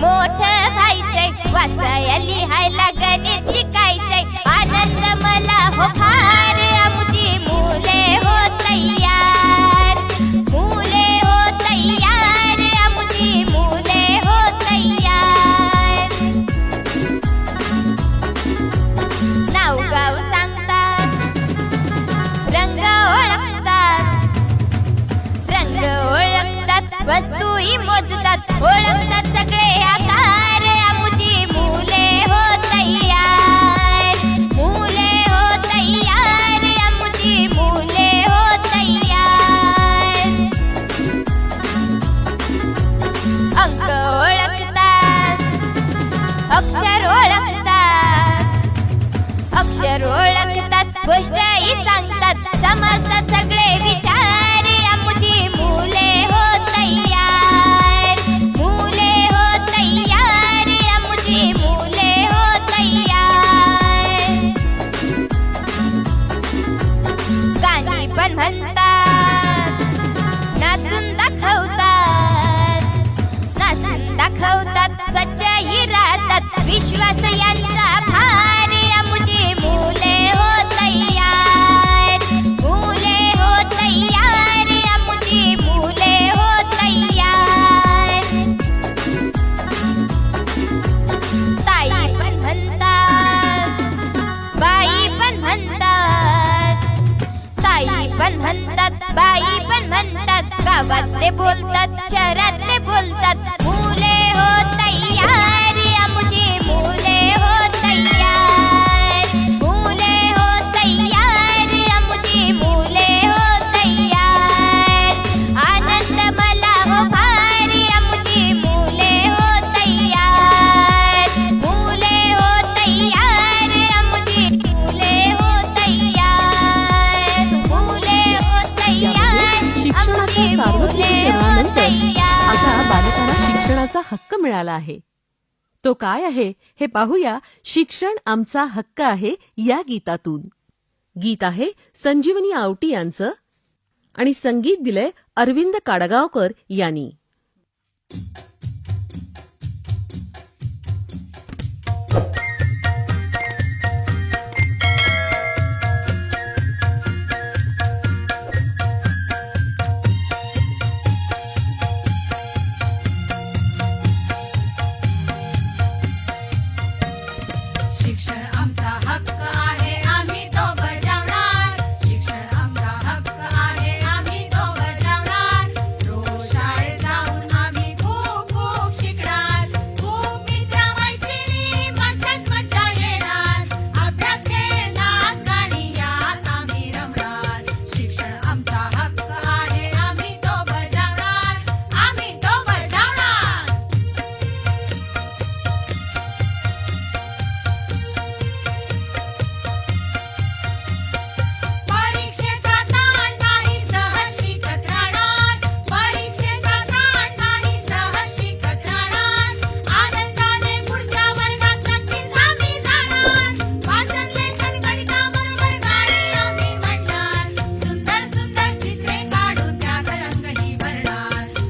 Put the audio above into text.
मोठ व्हायचंय वाचाया लिहायला गणित वस्तूही मोजतात ओळखतात सगळे आकार आमची मुले हो तयार मुले हो तयार. आमची मुले हो तयार. अंक ओळखतात अक्षर ओळखतात. अक्षर ओळखतात गोष्टही सांगतात समजतात सगळे विचार. गाणी पण म्हणतात पण म्हणतात बाई पण म्हणतात गावात ते बोलतात शहरात ते बोलतात मुले हो तयार. शिक्षणाचा हक्क मिळाला आहे. तो काय आहे हे पाहूया शिक्षण आमचा हक्क आहे या गीतातून. गीत आहे संजीवनी आवटी यांचं आणि संगीत दिलंय अरविंद काडगावकर यांनी.